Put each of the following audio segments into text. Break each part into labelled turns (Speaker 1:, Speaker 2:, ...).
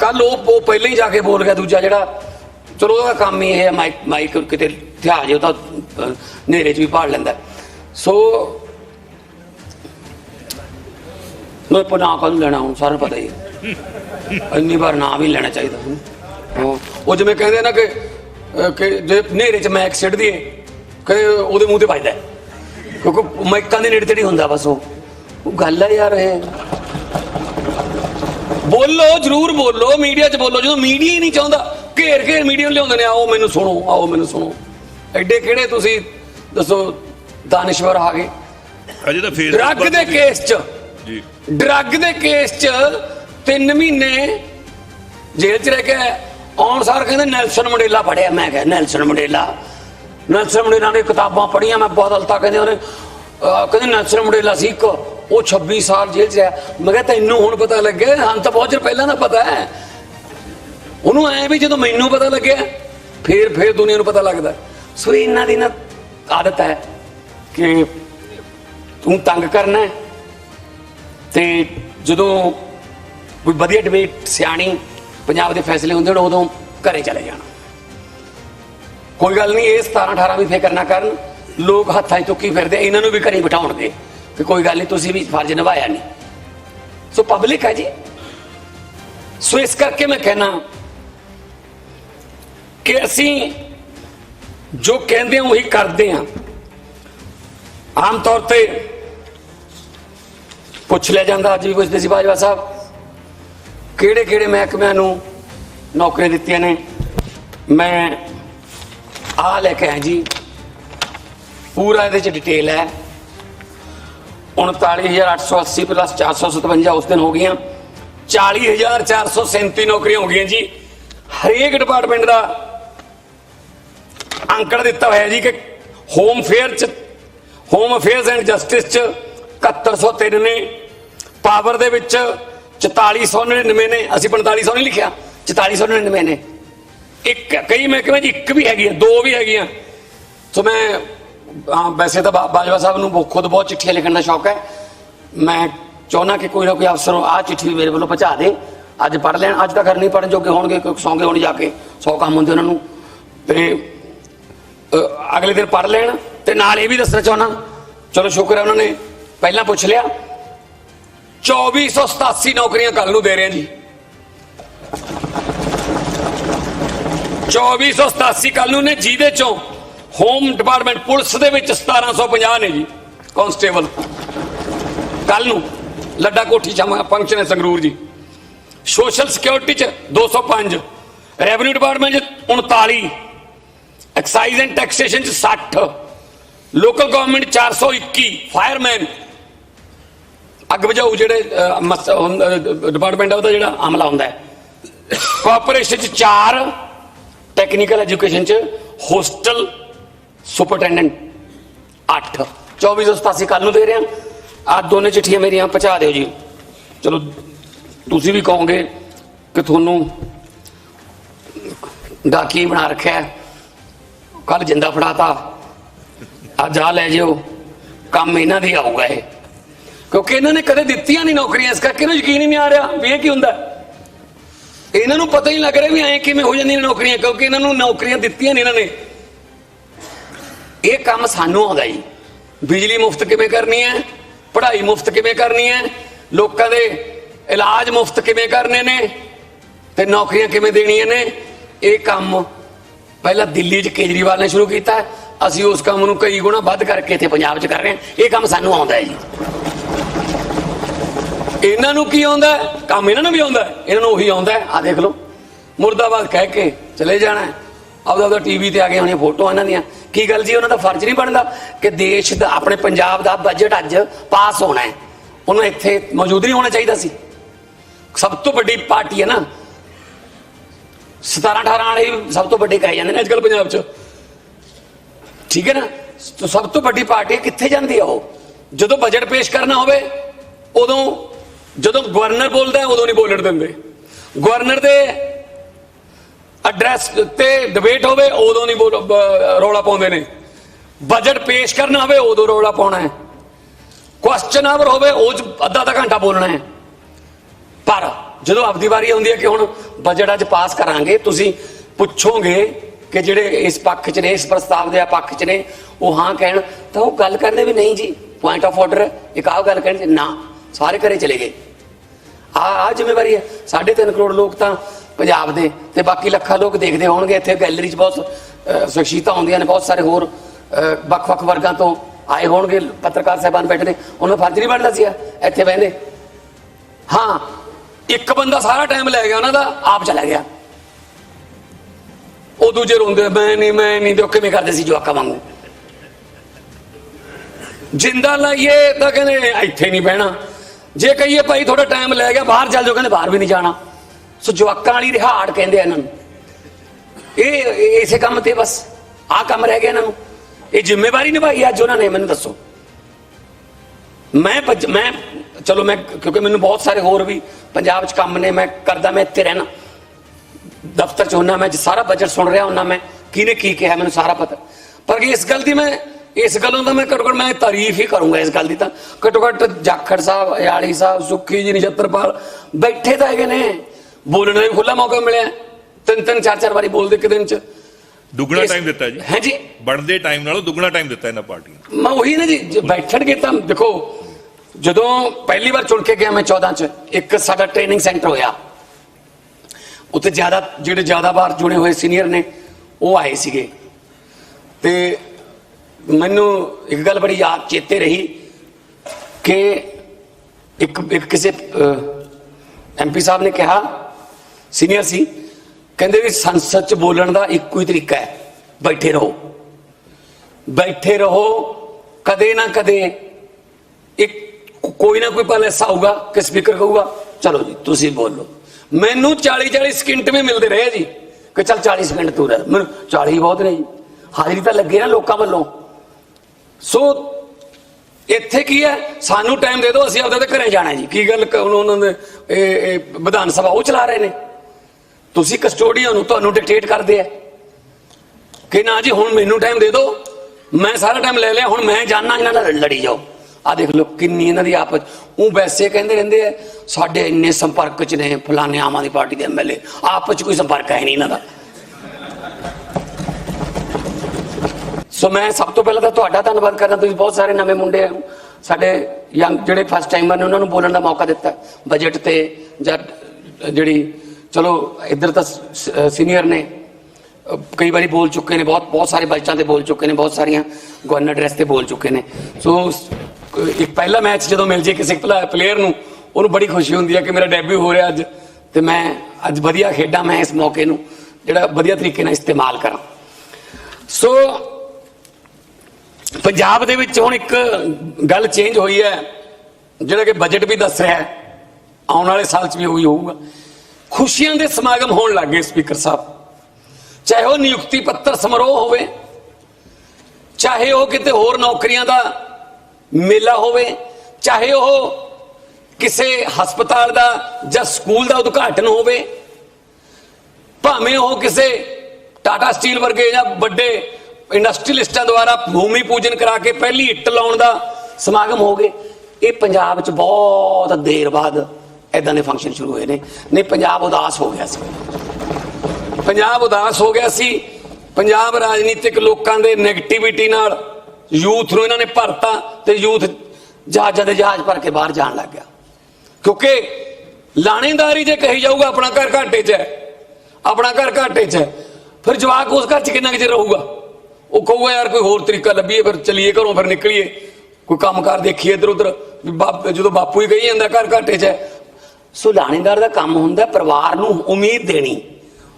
Speaker 1: ਕੱਲ ਉਹ ਪਹਿਲਾਂ ਹੀ ਜਾ ਕੇ ਬੋਲ ਗਿਆ ਦੂਜਾ ਜਿਹੜਾ। ਚਲੋ ਉਹਦਾ ਕੰਮ ਹੀ ਇਹ ਹੈ ਮਾਈਕ ਮਾਈਕ ਕਿਤੇ ਥਿਆ ਜੇ ਉਹ ਤਾਂ ਅਹ, ਹਨੇਰੇ 'ਚ ਵੀ ਪਾੜ ਲੈਂਦਾ। ਸੋ ਲੋ ਪਨਾ ਕਦੋਂ ਲੈਣਾ ਹੁਣ ਸਾਰਾ ਪਤਾ ਹੀ ਇੰਨੀ ਵਾਰ ਨਾਮ ਹੀ ਲੈਣਾ ਚਾਹੀਦਾ। ਹੁਣ ਉਹ ਜਿਵੇਂ ਕਹਿੰਦੇ ਨਾ ਕਿ ਕਿ ਜੇ ਹਨੇਰੇ 'ਚ ਮੈਕ ਸਿੱਟ ਦਈਏ ਕਿ ਉਹਦੇ ਮੂੰਹ ਤੇ ਵੱਜਦਾ ਕਿਉਂਕਿ ਮਾਈਕਾਂ ਦੇ ਨੇੜੇ ਤੇ ਨਹੀਂ ਹੁੰਦਾ ਬਸ ਉਹ। ਉਹ ਗੱਲ ਹੈ ਯਾਰ ਇਹ। ਬੋਲੋ ਜਰੂਰ ਬੋਲੋ ਮੀਡੀਆ 'ਚ ਬੋਲੋ ਜਦੋਂ ਮੀਡੀਆ ਹੀ ਨਹੀਂ ਚਾਹੁੰਦਾ ਘੇਰ ਘੇਰ ਮੀਡੀਆ ਨੂੰ ਲਿਆਉਂਦੇ ਨੇ ਆਓ ਮੈਨੂੰ ਸੁਣੋ ਆਓ ਮੈਨੂੰ ਸੁਣੋ। ਐਡੇ ਕਿਹੜੇ ਤੁਸੀਂ ਦੱਸੋ ਦਾਨਿਸ਼ਵਰ ਆ ਗਏ?
Speaker 2: ਅਜੇ ਤਾਂ ਫੇਸ
Speaker 1: ਡਰੱਗ ਦੇ ਕੇਸ 'ਚ
Speaker 2: ਜੀ।
Speaker 1: ਡਰੱਗ ਦੇ ਕੇਸ 'ਚ 3 ਮਹੀਨੇ ਜੇਲ੍ਹ 'ਚ ਰਹਿ ਕੇ ਆਉਣ ਸਾਰ ਕਹਿੰਦੇ ਨੈਲਸਨ ਮੰਡੇਲਾ ਪੜਿਆ ਮੈਂ ਕਿਹਾ ਨੈਲਸਨ ਮੰਡੇਲਾ। ਨੈਲਸਨ ਮੰਡੇਲਾ ਨੇ ਕਿਤਾਬਾਂ ਪੜ੍ਹੀਆਂ ਮੈਂ ਬਦਲਤਾ ਕਹਿੰਦੇ ਉਹਨੇ ਕਹਿੰਦੇ ਨੈਲਸਨ ਮੰਡੇਲਾ ਸੀ ਇੱਕ। ਉਹ 26 ਸਾਲ ਜੇਲ੍ਹ 'ਚ ਰਿਹਾ ਮੈਂ ਕਿਹਾ ਤੈਨੂੰ ਹੁਣ ਪਤਾ ਲੱਗਿਆ ਹਾਂ ਤਾਂ ਬਹੁਤ ਚਿਰ ਪਹਿਲਾਂ ਦਾ ਪਤਾ ਹੈ। ਉਹਨੂੰ ਐ ਵੀ ਜਦੋਂ ਮੈਨੂੰ ਪਤਾ ਲੱਗਿਆ, ਫੇਰ ਫੇਰ ਦੁਨੀਆ ਨੂੰ ਪਤਾ ਲੱਗਦਾ। ਸੋ ਇਹਨਾਂ ਦੀ ਨਾ ਆਦਤ ਹੈ ਕਿ ਤੂੰ ਤੰਗ ਕਰਨਾ ਤੇ ਜਦੋਂ ਕੋਈ ਵਧੀਆ ਡਿਬੇਟ ਸਿਆਣੀ ਪੰਜਾਬ ਦੇ ਫੈਸਲੇ ਹੁੰਦੇ ਨੇ, ਉਦੋਂ ਘਰੇ ਚਲੇ ਜਾਣਾ। ਕੋਈ ਗੱਲ ਨਹੀਂ, ਇਹ 17 18 ਵੀ ਫਿਕਰ ਨਾ ਕਰਨ। ਲੋਕ ਹੱਥਾਂ 'ਚ ਚੁੱਕੀ ਫਿਰਦੇ, ਇਹਨਾਂ ਨੂੰ ਵੀ ਘਰੇ ਬਿਠਾਉਣ ਦੇ। ਕਿ ਕੋਈ ਗੱਲ ਨਹੀਂ, ਤੁਸੀਂ ਵੀ ਫਰਜ਼ ਨਿਭਾਇਆ ਨਹੀਂ। ਸੋ ਪਬਲਿਕ ਹੈ ਜੀ। ਸੋ ਇਸ ਕਰਕੇ ਮੈਂ ਕਹਿਣਾ ਕਿ ਅਸੀਂ ਜੋ ਕਹਿੰਦੇ ਹਾਂ, ਉਹੀ ਕਰਦੇ ਹਾਂ। ਆਮ ਤੌਰ ਤੇ ਪੁੱਛ ਲਿਆ ਜਾਂਦਾ, ਅੱਜ ਵੀ ਪੁੱਛਦੇ ਸੀ ਬਾਜਵਾ ਸਾਹਿਬ ਕਿਹੜੇ ਕਿਹੜੇ ਮਹਿਕਮਿਆਂ ਨੂੰ ਨੌਕਰੀਆਂ ਦਿੱਤੀਆਂ ਨੇ? ਮੈਂ ਆ ਲੈ ਕੇ ਆਇਆ ਜੀ। ਪੂਰਾ ਇਹਦੇ ਚ ਡਿਟੇਲ ਹੈ। 39880 ਪਲੱਸ 457 ਉਸ ਦਿਨ ਹੋ ਗਈਆਂ। 40437 ਨੌਕਰੀਆਂ ਹੋ ਗਈਆਂ ਜੀ। ਹਰੇਕ ਡਿਪਾਰਟਮੈਂਟ ਦਾ ਅੰਕੜਾ ਦਿੱਤਾ ਹੋਇਆ ਜੀ ਕਿ ਹੋਮ ਫੇਅਰ ਚ ਹੋਮ ਅਫੇਅਰਸ ਐਂਡ ਜਸਟਿਸ ਚ 7103 ਨੇ ਪਾਵਰ ਦੇ ਵਿੱਚ 4499 ਨੇ, ਅਸੀਂ 4500 ਨਹੀਂ ਲਿਖਿਆ 4499 ਨੇ। ਇੱਕ, ਕਈ ਮੈਂ ਕਿਹਾ ਜੀ, ਇੱਕ ਵੀ ਹੈਗੀ ਆ ਦੋ ਵੀ ਹੈਗੀਆਂ। ਸੋ ਮੈਂ ਹਾਂ ਵੈਸੇ ਤਾਂ ਬਾ- ਬਾਜਵਾ ਸਾਹਿਬ ਨੂੰ ਬਹੁਤ- ਖੁਦ ਬਹੁਤ ਚਿੱਠੀਆਂ ਲਿਖਣ ਦਾ ਸ਼ੌਕ ਹੈ। ਮੈਂ ਚਾਹੁੰਦਾ ਕਿ ਕੋਈ ਨਾ ਕੋਈ ਅਫਸਰ ਆ ਚਿੱਠੀ ਵੀ ਮੇਰੇ ਵੱਲੋਂ ਪਹੁੰਚਾ ਦੇ। ਅੱਜ ਪੜ੍ਹ ਲੈਣ ਅੱਜ ਤਾਂ ਘਰ ਨਹੀਂ ਪੜਨ ਜੋਗੇ ਹੋਣਗੇ ਕਿਉਂਕਿ ਸੌਂਗੇ ਹੋਣ ਜਾ ਕੇ 100 ਕੰਮ ਹੁੰਦੇ ਉਹਨਾਂ ਨੂੰ। ਤੇ ਅ, ਅਗਲੇ ਦਿਨ ਪੜ ਲੈਣ ਤੇ ਨਾਲ ਇਹ ਵੀ ਦੱਸਣਾ ਚਾਹੁੰਦਾ ਚਲੋ ਸ਼ੁਕਰ ਹੈ ਉਹਨਾਂ ਨੇ ਪਹਿਲਾਂ ਪੁੱਛ ਲਿਆ। 2487 ਨੌਕਰੀਆਂ ਕੱਲ ਨੂੰ ਦੇ ਰਹੇ ਹਾਂ ਜੀ। 2487 ਕੱਲ ਨੂੰ ਨੇ ਜਿਹਦੇ ਚੋਂ ਹੋਮ ਡਿਪਾਰਟਮੈਂਟ ਪੁਲਿਸ ਦੇ ਵਿੱਚ 1750 ਨੇ ਜੀ ਕਾਂਸਟੇਬਲ ਕੱਲ ਨੂੰ ਲੱਡਾ ਕੋਠੀ ਚ ਫੰਕਸ਼ਨ ਹੈ ਸੰਗਰੂਰ ਜੀ। ਸੋਸ਼ਲ ਸਿਕਿਉਰਿਟੀ ਚ 205 ਰੈਵਨਿਊ ਡਿਪਾਰਟਮੈਂਟ ਚ 39 ਐਕਸਾਈਜ਼ ਐਂਡ ਟੈਕਸੇਸ਼ਨ ਚ 60 ਲੋਕਲ ਗਵਰਨਮੈਂਟ 421 ਫਾਇਰਮੈਨ ਅੱਗ ਬੁਝਾਊ ਜਿਹੜੇ ਡਿਪਾਰਟਮੈਂਟ ਆ ਉਹਦਾ ਜਿਹੜਾ ਅਮਲਾ ਹੁੰਦਾ ਹੈ। ਕਾਰਪੋਰੇਸ਼ਨ ਚ 4 ਟੈਕਨੀਕਲ ਐਜੂਕੇਸ਼ਨ ਚ ਹੋਸਟਲ ਸੁਪਰਟੈਂਡੈਂਟ 8 2487 ਕੱਲ ਨੂੰ ਦੇ ਰਿਹਾ ਆ ਦੋਨੇ ਚਿੱਠੀਆਂ ਮੇਰੀਆਂ, ਪਹੁੰਚਾ ਦਿਓ ਜੀ। ਚਲੋ, ਤੁਸੀਂ ਵੀ ਕਹੋਗੇ ਕਿ ਤੁਹਾਨੂੰ ਡਾਕੀ ਬਣਾ ਰੱਖਿਆ ਕੱਲ ਜਿੰਦਾ ਫੜਾਤਾ। ਅੱਜ ਆ ਲੈ ਜਿਓ। ਕੰਮ ਇਹਨਾਂ ਦੀ ਆਊਗਾ ਇਹ। ਕਿਉਂਕਿ ਇਹਨਾਂ ਨੇ ਕਦੇ ਦਿੱਤੀਆਂ ਨਹੀਂ ਨੌਕਰੀਆਂ, ਇਸ ਕਰਕੇ ਇਹਨਾਂ ਯਕੀਨ ਹੀ ਨਹੀਂ ਆ ਰਿਹਾ ਵੀ ਇਹ ਕੀ ਹੁੰਦਾ ਇਹਨਾਂ ਨੂੰ ਪਤਾ ਹੀ ਲੱਗ ਰਿਹਾ ਵੀ ਐਂ ਕਿਵੇਂ ਹੋ ਜਾਂਦੀਆਂ ਨੌਕਰੀਆਂ, ਕਿਉਂਕਿ ਇਹਨਾਂ ਨੂੰ ਨੌਕਰੀਆਂ ਦਿੱਤੀਆਂ ਨਹੀਂ ਇਹਨਾਂ ਨੇ। ਇਹ ਕੰਮ ਸਾਨੂੰ ਆਉਂਦਾ ਜੀ। ਬਿਜਲੀ ਮੁਫਤ ਕਿਵੇਂ ਕਰਨੀ ਹੈ? ਪੜ੍ਹਾਈ ਮੁਫਤ ਕਿਵੇਂ ਕਰਨੀ ਹੈ? ਲੋਕਾਂ ਦੇ ਇਲਾਜ ਮੁਫਤ ਕਿਵੇਂ ਕਰਨੇ ਨੇ? ਤੇ ਨੌਕਰੀਆਂ ਕਿਵੇਂ ਦੇਣੀਆਂ ਨੇ? ਇਹ ਕੰਮ ਪਹਿਲਾਂ ਦਿੱਲੀ 'ਚ ਕੇਜਰੀਵਾਲ ਨੇ ਸ਼ੁਰੂ ਕੀਤਾ। ਅਸੀਂ ਉਸ ਕੰਮ ਨੂੰ ਕਈ ਗੁਣਾ ਵੱਧ ਕਰਕੇ ਇੱਥੇ ਪੰਜਾਬ 'ਚ ਕਰ ਰਹੇ ਹਾਂ। ਇਹ ਕੰਮ ਸਾਨੂੰ ਆਉਂਦਾ ਹੈ ਜੀ। ਇਹਨਾਂ ਨੂੰ ਕੀ ਆਉਂਦਾ ਕੰਮ ਇਹਨਾਂ ਨੂੰ ਵੀ ਆਉਂਦਾ ਇਹਨਾਂ ਨੂੰ ਉਹੀ ਆਉਂਦਾ ਆ ਦੇਖ ਲਓ। ਮੁਰਦਾਬਾਦ ਕਹਿ ਕੇ ਚਲੇ ਜਾਣਾ ਆਪਦਾ ਆਪਦਾ ਟੀਵੀ ਤੇ ਆ ਗਏ ਹੋਣੀਆਂ ਫੋਟੋਆਂ ਇਹਨਾਂ ਦੀਆਂ। ਕੀ ਗੱਲ ਜੀ, ਉਹਨਾਂ ਦਾ ਫਰਜ਼ ਨਹੀਂ ਬਣਦਾ ਕਿ ਦੇਸ਼ ਦਾ, ਆਪਣੇ ਪੰਜਾਬ ਦਾ ਬਜਟ ਅੱਜ ਪਾਸ ਹੋਣਾ ਹੈ। ਉਹਨੂੰ ਇੱਥੇ ਮੌਜੂਦ ਨਹੀਂ ਹੋਣਾ ਚਾਹੀਦਾ ਸੀ। ਸਭ ਤੋਂ ਵੱਡੀ ਪਾਰਟੀ ਹੈ ਨਾ। 17 18 ਵਾਲੇ ਸਭ ਤੋਂ ਵੱਡੇ ਕਹੇ ਜਾਂਦੇ ਨੇ ਅੱਜਕੱਲ ਪੰਜਾਬ 'ਚ। ਠੀਕ ਹੈ ਨਾ? ਸਭ ਤੋਂ ਵੱਡੀ ਪਾਰਟੀ ਕਿੱਥੇ ਜਾਂਦੀ ਆ ਉਹ? ਜਦੋਂ ਬਜਟ ਪੇਸ਼ ਕਰਨਾ ਹੋਵੇ, ਉਦੋਂ ਜਦੋਂ ਗਵਰਨਰ ਬੋਲਦਾ, ਉਦੋਂ ਨਹੀਂ ਬੋਲਣ ਦਿੰਦੇ। ਗਵਰਨਰ ਦੇ ਐਡਰੈਸ ਤੇ ਡਿਬੇਟ ਹੋਵੇ, ਉਦੋਂ ਨਹੀਂ ਬੋਲ ਰੌਲਾ ਪਾਉਂਦੇ ਨੇ। ਬਜਟ ਪੇਸ਼ ਕਰਨਾ ਹੋਵੇ, ਉਦੋਂ ਰੌਲਾ ਪਾਉਣਾ ਹੈ। ਕੁਐਸਚਨ ਆਵਰ ਹੋਵੇ, ਉਹ 'ਚ ਅੱਧਾ ਅੱਧਾ ਘੰਟਾ ਬੋਲਣਾ ਹੈ। ਪਰ ਜਦੋਂ ਆਪਦੀ ਵਾਰੀ ਆਉਂਦੀ ਹੈ ਕਿ ਹੁਣ ਬਜਟ ਅੱਜ ਪਾਸ ਕਰਾਂਗੇ, ਤੁਸੀਂ ਪੁੱਛੋਗੇ ਕਿ ਜਿਹੜੇ ਇਸ ਪੱਖ 'ਚ ਨੇ, ਇਸ ਪ੍ਰਸਤਾਵ ਦੇ ਪੱਖ 'ਚ ਨੇ, ਉਹ ਹਾਂ ਕਹਿਣ, ਤਾਂ ਉਹ ਗੱਲ ਕਰਦੇ ਵੀ ਨਹੀਂ ਜੀ। ਪੁਆਇੰਟ ਆਫ ਆਰਡਰ ਇੱਕ ਆਹ ਗੱਲ ਕਹਿਣ ਜੀ ਨਾ, ਸਾਰੇ ਘਰੇ ਚਲੇ ਗਏ। ਆ ਆ ਜ਼ਿੰਮੇਵਾਰੀ ਹੈ। 3.5 ਕਰੋੜ ਲੋਕ ਤਾਂ ਪੰਜਾਬ ਦੇ ਤੇ ਬਾਕੀ ਲੱਖਾਂ ਲੋਕ ਦੇਖਦੇ ਹੋਣਗੇ, ਇੱਥੇ ਗੈਲਰੀ 'ਚ ਬਹੁਤ ਸ਼ਖਸੀਅਤਾਂ ਹੁੰਦੀਆਂ ਨੇ, ਬਹੁਤ ਸਾਰੇ ਹੋਰ ਵੱਖ-ਵੱਖ ਵਰਗਾਂ ਤੋਂ ਆਏ ਹੋਣਗੇ, ਪੱਤਰਕਾਰ ਸਾਹਿਬਾਨ ਬੈਠੇ ਨੇ, ਉਹਨਾਂ ਦਾ ਫਰਜ਼ ਨਹੀਂ ਬਣਦਾ ਸੀ ਇੱਥੇ ਬਹਿੰਦੇ। ਹਾਂ, ਇੱਕ ਬੰਦਾ ਸਾਰਾ ਟਾਈਮ ਲੈ ਗਿਆ, ਉਹਨਾਂ ਦਾ ਆਪ ਚਲਾ ਗਿਆ। ਉਹ ਦੂਜੇ ਰੋਂਦੇ ਮੈਂ ਨਹੀਂ ਮੈਂ ਨਹੀਂ ਤੇ ਕਿਵੇਂ ਕਰਦੇ ਸੀ ਜਵਾਕਾਂ ਵਾਂਗੂ। ਜਿੰਦਾ ਲਾਈਏ ਤਾਂ ਕਹਿੰਦੇ, ਇੱਥੇ ਨਹੀਂ ਬਹਿਣਾ। ਜੇ ਕਹੀਏ ਭਾਈ ਥੋੜਾ ਟਾਈਮ ਲੈ ਗਿਆ, ਬਾਹਰ ਚੱਲ ਜਾਓ, ਕਹਿੰਦੇ ਬਾਹਰ ਵੀ ਨਹੀਂ ਜਾਣਾ। ਸੋ ਜਵਾਕਾਂ ਵਾਲੀ ਰਿਹਾੜ ਕਹਿੰਦੇ ਆ ਇਹਨਾਂ ਨੂੰ। ਇਹ, ਇਹ- ਇਸੇ ਕੰਮ ਤੇ ਬਸ। ਆ ਕੰਮ ਰਹਿ ਗਿਆ ਇਹਨਾਂ ਨੂੰ। ਇਹ ਜ਼ਿੰਮੇਵਾਰੀ ਨਿਭਾਈ ਅੱਜ ਉਹਨਾਂ ਨੇ, ਮੈਨੂੰ ਦੱਸੋ। ਮੈਂ ਮੈਂ, ਚਲੋ ਮੈਂ, ਕਿਉਂਕਿ ਮੈਨੂੰ ਬਹੁਤ ਸਾਰੇ ਹੋਰ ਵੀ ਪੰਜਾਬ 'ਚ ਕੰਮ ਨੇ, ਮੈਂ ਕਰਦਾ, ਮੈਂ ਇੱਥੇ ਰਹਿਣਾ। ਦਫ਼ਤਰ 'ਚ ਹੁੰਨਾ ਮੈਂ, ਸਾਰਾ ਬਜਟ ਸੁਣ ਰਿਹਾ ਹੁੰਨਾ ਮੈਂ, ਕਿਹਨੇ ਕੀ ਕਿਹਾ ਮੈਨੂੰ ਸਾਰਾ ਪਤਾ। ਪਰ ਇਸ ਗੱਲ ਦੀ ਮੈਂ, ਇਸ ਗੱਲੋਂ ਤਾਂ ਮੈਂ ਘੱਟੋ ਘੱਟ, ਮੈਂ ਤਾਰੀਫ ਹੀ ਕਰੂੰਗਾ ਇਸ ਗੱਲ ਦੀ ਤਾਂ। ਘੱਟੋ ਘੱਟ ਜਾਖੜ ਸਾਹਿਬ, ਅਯਾਲੀ ਸਾਹਿਬ, ਸੁੱਖੀ ਜੀ, ਨਛੱਤਰਪਾਲ ਬੈਠੇ ਤਾਂ ਹੈਗੇ ਨੇ। ਬੋਲਣ ਦਾ ਵੀ ਖੁੱਲਾ ਮੌਕਾ ਮਿਲਿਆ। ਤਿੰਨ ਤਿੰਨ ਚਾਰ ਚਾਰ ਵਾਰੀ ਬੋਲਦੇ ਇੱਕ ਦਿਨ 'ਚ।
Speaker 2: ਦੁੱਗਣਾ ਟਾਈਮ ਦਿੱਤਾ ਜੀ।
Speaker 1: ਹੈ ਜੀ
Speaker 2: ਬਣਦੇ ਟਾਈਮ ਨਾਲੋਂ ਦੁੱਗਣਾ ਟਾਈਮ ਦਿੱਤਾ ਇਹਨਾਂ ਪਾਰਟੀ ਨੂੰ।
Speaker 1: ਮੈਂ ਉਹੀ ਨਾ ਜੀ ਜੇ ਬੈਠਣਗੇ ਤਾਂ ਦੇਖੋ ਜਦੋਂ ਪਹਿਲੀ ਵਾਰ ਚੁਣ ਕੇ ਗਿਆ ਮੈਂ 14 ਚ ਇੱਕ ਸਾਡਾ ਟ੍ਰੇਨਿੰਗ ਸੈਂਟਰ ਹੋਇਆ। ਉੱਥੇ ਜ਼ਿਆਦਾ ਜਿਹੜੇ ਜ਼ਿਆਦਾ ਵਾਰ ਜੁੜੇ ਹੋਏ ਸੀਨੀਅਰ ਨੇ ਉਹ ਆਏ ਸੀਗੇ। ਤੇ ਮੈਨੂੰ ਇੱਕ ਗੱਲ ਬੜੀ ਯਾਦ ਚੇਤੇ ਰਹੀ ਕਿ ਇੱਕ ਇੱਕ ਕਿਸੇ ਐਮਪੀ ਸਾਹਿਬ ਨੇ ਕਿਹਾ ਸੀਨੀਅਰ ਸੀ। ਕਹਿੰਦੇ ਵੀ ਸੰਸਦ ਚ ਬੋਲਣ ਦਾ ਇੱਕੋ ਹੀ ਤਰੀਕਾ ਹੈ, ਬੈਠੇ ਰਹੋ। ਬੈਠੇ ਰਹੋ, ਕਦੇ ਨਾ ਕਦੇ ਇੱਕ ਕੋਈ ਨਾ ਕੋਈ ਪਲ ਐਸਾ ਹੋਊਗਾ, ਕਿ ਸਪੀਕਰ ਕਹੂਗਾ, ਚਲੋ ਜੀ, ਤੁਸੀਂ ਬੋਲੋ ਮੈਨੂੰ 40 40 ਸਕਿੰਟ ਵੀ ਮਿਲਦੇ ਰਹੇ ਜੀ, ਕਿ ਚੱਲ 40 ਸਕਿੰਟ ਤੂੰ ਰਹਿ ਮੈਨੂੰ 40 ਬਹੁਤ ਨੇ ਜੀ। ਹਾਜ਼ਰੀ ਤਾਂ ਲੱਗੇ ਨਾ ਲੋਕਾਂ ਵੱਲੋਂ। ਸੋ ਇੱਥੇ ਕੀ ਹੈ? ਸਾਨੂੰ ਟਾਈਮ ਦੇ ਦਿਓ, ਅਸੀਂ ਆਪਦੇ ਤੇ ਘਰੇ ਜਾਣਾ ਜੀ। ਕੀ ਗੱਲ ਉਹਨਾਂ ਦੇ ਵਿਧਾਨ ਸਭਾ ਉਹ ਚਲਾ ਰਹੇ ਨੇ। ਤੁਸੀਂ ਕਸਟੋਡੀਅਨ ਨੂੰ ਤੁਹਾਨੂੰ ਡਿਕਟੇਟ ਕਰਦੇ ਆ ਕਿ ਨਾ ਜੀ, ਹੁਣ ਮੈਨੂੰ ਟਾਈਮ ਦੇ ਦਿਓ, ਮੈਂ ਸਾਰਾ ਟਾਈਮ ਲੈ ਲਿਆ, ਹੁਣ ਮੈਂ ਜਾਣਾ ਇਹਨਾਂ ਨਾਲ ਲੜੀ ਜਾਓ। ਆ ਦੇਖ ਲਓ ਕਿੰਨੀ ਇਹਨਾਂ ਦੀ ਆਪਸ ਉਹ ਵੈਸੇ ਕਹਿੰਦੇ ਰਹਿੰਦੇ ਆ, ਸਾਡੇ ਇੰਨੇ ਸੰਪਰਕ ਚ ਨੇ ਫਲਾਣੇ ਆਮ ਆਦਮੀ ਪਾਰਟੀ ਦੇ ਐਮਐਲਏ ਆਪਸ ਚ ਕੋਈ ਸੰਪਰਕ ਹੈ ਨਹੀਂ ਇਹਨਾਂ ਦਾ। ਸੋ ਮੈਂ ਸਭ ਤੋਂ ਪਹਿਲਾਂ ਤਾਂ ਤੁਹਾਡਾ ਧੰਨਵਾਦ ਕਰਦਾ, ਤੁਸੀਂ ਬਹੁਤ ਸਾਰੇ ਨਵੇਂ ਮੁੰਡੇ ਸਾਡੇ ਯੰਗ ਜਿਹੜੇ ਫਸਟ ਟਾਈਮਰ ਨੇ, ਉਹਨਾਂ ਨੂੰ ਬੋਲਣ ਦਾ ਮੌਕਾ ਦਿੱਤਾ। ਬਜਟ ਤੇ ਜਾਂ ਜਿਹੜੀ ਚਲੋ, ਇੱਧਰ ਤਾਂ ਸੀਨੀਅਰ ਨੇ ਕਈ ਵਾਰੀ ਬੋਲ ਚੁੱਕੇ ਨੇ, ਬਹੁਤ ਬਹੁਤ ਸਾਰੇ ਬਜਟਾਂ ਤੇ ਬੋਲ ਚੁੱਕੇ ਨੇ, ਬਹੁਤ ਸਾਰੀਆਂ ਗਵਰਨਰ ਡਰੈਸ ਤੇ ਬੋਲ ਚੁੱਕੇ ਨੇ। ਸੋ ਇੱਕ ਪਹਿਲਾ ਮੈਚ ਜਦੋਂ ਮਿਲ ਜੇ ਕਿਸੇ ਪਲੇਅਰ ਨੂੰ, ਉਹਨੂੰ ਬੜੀ ਖੁਸ਼ੀ ਹੁੰਦੀ ਹੈ ਕਿ ਮੇਰਾ ਡੈਬਿਊ ਹੋ ਰਿਹਾ ਅੱਜ ਤੇ ਮੈਂ ਅੱਜ ਵਧੀਆ ਖੇਡਾਂ ਮੈਂ ਇਸ ਮੌਕੇ ਨੂੰ ਜਿਹੜਾ ਵਧੀਆ ਤਰੀਕੇ ਨਾਲ ਇਸਤੇਮਾਲ ਕਰਾਂ। ਸੋ, ਪੰਜਾਬ ਦੇ ਵਿੱਚ ਹੁਣ ਇੱਕ ਗੱਲ ਚੇਂਜ ਹੋਈ ਹੈ, ਜਿਹੜਾ ਕਿ ਬਜਟ ਵੀ ਦੱਸ ਰਿਹਾ ਹੈ, ਆਉਣ ਵਾਲੇ ਸਾਲ 'ਚ ਵੀ ਹੋਈ ਹੋਊਗਾ। ਖੁਸ਼ੀਆਂ ਦੇ ਸਮਾਗਮ ਹੋਣ ਲੱਗੇ ਸਪੀਕਰ ਸਾਹਿਬ। ਚਾਹੇ ਉਹ ਨਿਯੁਕਤੀ ਪੱਤਰ ਸਮਾਰੋਹ ਹੋਵੇ, ਚਾਹੇ ਉਹ ਕਿਤੇ ਹੋਰ ਨੌਕਰੀਆਂ ਦਾ ਮੇਲਾ ਹੋਵੇ, ਚਾਹੇ ਉਹ ਕਿਸੇ ਹਸਪਤਾਲ ਦਾ ਜਾਂ ਸਕੂਲ ਦਾ ਉਦਘਾਟਨ ਹੋਵੇ, ਭਾਵੇਂ ਉਹ ਕਿਸੇ ਟਾਟਾ ਸਟੀਲ ਵਰਗੇ ਜਾਂ ਵੱਡੇ ਇੰਡਸਟਰੀਲਿਸਟਾਂ ਦੁਆਰਾ ਭੂਮੀ ਪੂਜਨ ਕਰਾ ਕੇ ਪਹਿਲੀ ਇੱਟ ਲਾਉਣ ਦਾ ਸਮਾਗਮ ਹੋ ਗਏ। ਇਹ ਪੰਜਾਬ 'ਚ ਬਹੁਤ ਦੇਰ ਬਾਅਦ ਐਦਾਂ ਦੇ ਫੰਕਸ਼ਨ ਸ਼ੁਰੂ ਹੋਏ ਨੇ। ਨਹੀਂ, ਪੰਜਾਬ ਉਦਾਸ ਹੋ ਗਿਆ ਸੀ। ਪੰਜਾਬ ਉਦਾਸ ਹੋ ਗਿਆ ਸੀ। ਪੰਜਾਬ ਰਾਜਨੀਤਿਕ ਲੋਕਾਂ ਦੇ 네ਗੇਟਿਵਿਟੀ ਨਾਲ ਯੂਥ ਨੂੰ ਇਹਨਾਂ ਨੇ ਭਰਤਾ ਤੇ ਯੂਥ ਜਹਾਜ਼ਾਂ ਦੇ ਜਹਾਜ਼ ਭਰ ਕੇ ਬਾਹਰ ਜਾਣ ਲੱਗ ਗਿਆ। ਕਿਉਂਕਿ ਲਾਣੇਦਾਰੀ ਜੇ ਕਹੀ ਜਾਊਗਾ, ਆਪਣਾ ਘਰ ਘਾਟੇ 'ਚ ਹੈ। ਆਪਣਾ ਘਰ ਘਾਟੇ 'ਚ ਹੈ। ਫਿਰ ਜਵਾਕ ਉਸ ਘਰ 'ਚ ਕਿੰਨਾ ਕੁ ਚਿਰ ਰਹੂਗਾ? ਉਹ ਕਹੂਗਾ, ਯਾਰ, ਕੋਈ ਹੋਰ ਤਰੀਕਾ ਲੱਭੀਏ, ਫਿਰ ਚਲੀਏ ਘਰੋਂ, ਫਿਰ ਨਿਕਲੀਏ। ਕੋਈ ਕੰਮਕਾਰ ਦੇਖੀਏ ਇੱਧਰ ਉੱਧਰ ਵੀ ਬਾਪ, ਜਦੋਂ ਬਾਪੂ ਹੀ ਕਹੀ ਜਾਂਦਾ, ਘਰ ਘਾਟੇ 'ਚ ਹੈ। ਸੋ ਲਾਣੇਦਾਰ ਦਾ ਕੰਮ ਹੁੰਦਾ ਪਰਿਵਾਰ ਨੂੰ ਉਮੀਦ ਦੇਣੀ।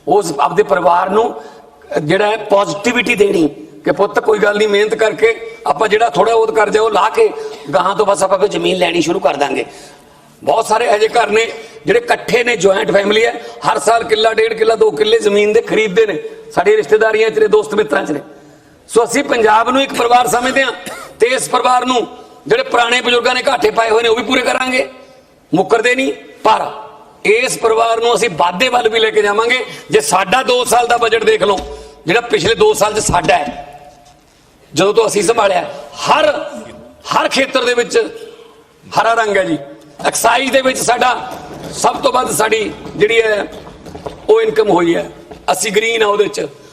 Speaker 1: ਉਸ ਆਪਦੇ ਪਰਿਵਾਰ ਨੂੰ ਜਿਹੜਾ ਹੈ ਪੋਜ਼ਿਟਿਵਿਟੀ ਦੇਣੀ ਕਿ ਪੁੱਤ ਕੋਈ ਗੱਲ ਨਹੀਂ, ਮਿਹਨਤ ਕਰਕੇ ਆਪਾਂ ਜਿਹੜਾ ਥੋੜਾ ਬਹੁਤ ਕਰ ਜਾਓ ਲਾ ਕੇ ਗਾਹਾਂ ਤੋਂ ਬਸ ਆਪਾਂ ਕੋਈ ਜ਼ਮੀਨ ਲੈਣੀ ਸ਼ੁਰੂ ਕਰ ਦਾਂਗੇ। ਬਹੁਤ ਸਾਰੇ ਇਹੋ ਜਿਹੇ ਘਰ ਨੇ ਜਿਹੜੇ ਇਕੱਠੇ ਨੇ ਜੁਆਇੰਟ ਫੈਮਿਲੀ ਹੈ। ਹਰ ਸਾਲ ਕਿੱਲਾ, ਡੇਢ ਕਿੱਲਾ, ਦੋ ਕਿੱਲੇ ਜ਼ਮੀਨ ਦੇ ਖਰੀਦਦੇ ਨੇ। ਸਾਡੇ ਰਿਸ਼ਤੇਦਾਰੀਆਂ ਚ ਨੇ, ਦੋਸਤ ਮਿੱਤਰਾਂ ਚ ਨੇ। ਸੋ ਅਸੀਂ ਪੰਜਾਬ ਨੂੰ ਇੱਕ ਪਰਿਵਾਰ ਸਮਝਦੇ ਹਾਂ ਤੇ ਇਸ ਪਰਿਵਾਰ ਨੂੰ ਜਿਹੜੇ ਪੁਰਾਣੇ ਬਜ਼ੁਰਗਾਂ ਨੇ ਘਾਟੇ ਪਾਏ ਹੋਏ ਨੇ, ਉਹ ਵੀ ਪੂਰੇ ਕਰਾਂਗੇ। ਮੁੱਕਰਦੇ ਨਹੀਂ, ਪਰ। ਇਸ ਪਰਿਵਾਰ ਨੂੰ ਅਸੀਂ ਵਾਧੇ ਵੱਲ ਵੀ ਲੈ ਕੇ ਜਾਵਾਂਗੇ। ਜੇ ਸਾਡਾ 2 ਸਾਲ ਦਾ ਬਜਟ ਦੇਖ ਲਓ, ਜਿਹੜਾ ਪਿਛਲੇ 2 ਸਾਲ 'ਚ ਸਾਡਾ ਹੈ, ਜਦੋਂ ਤੋਂ ਅਸੀਂ ਸੰਭਾਲਿਆ, ਹਰ ਹਰ ਖੇਤਰ ਦੇ ਵਿੱਚ ਹਰਾ ਰੰਗ ਹੈ ਜੀ। ਐਕਸਾਈਜ਼ ਦੇ ਵਿੱਚ ਸਾਡਾ ਸਭ ਤੋਂ ਵੱਧ ਸਾਡੀ ਜਿਹੜੀ ਹੈ, ਉਹ ਇਨਕਮ ਹੋਈ ਹੈ। ਅਸੀਂ ਗ੍ਰੀਨ ਆ ਉਹਦੇ ਚ।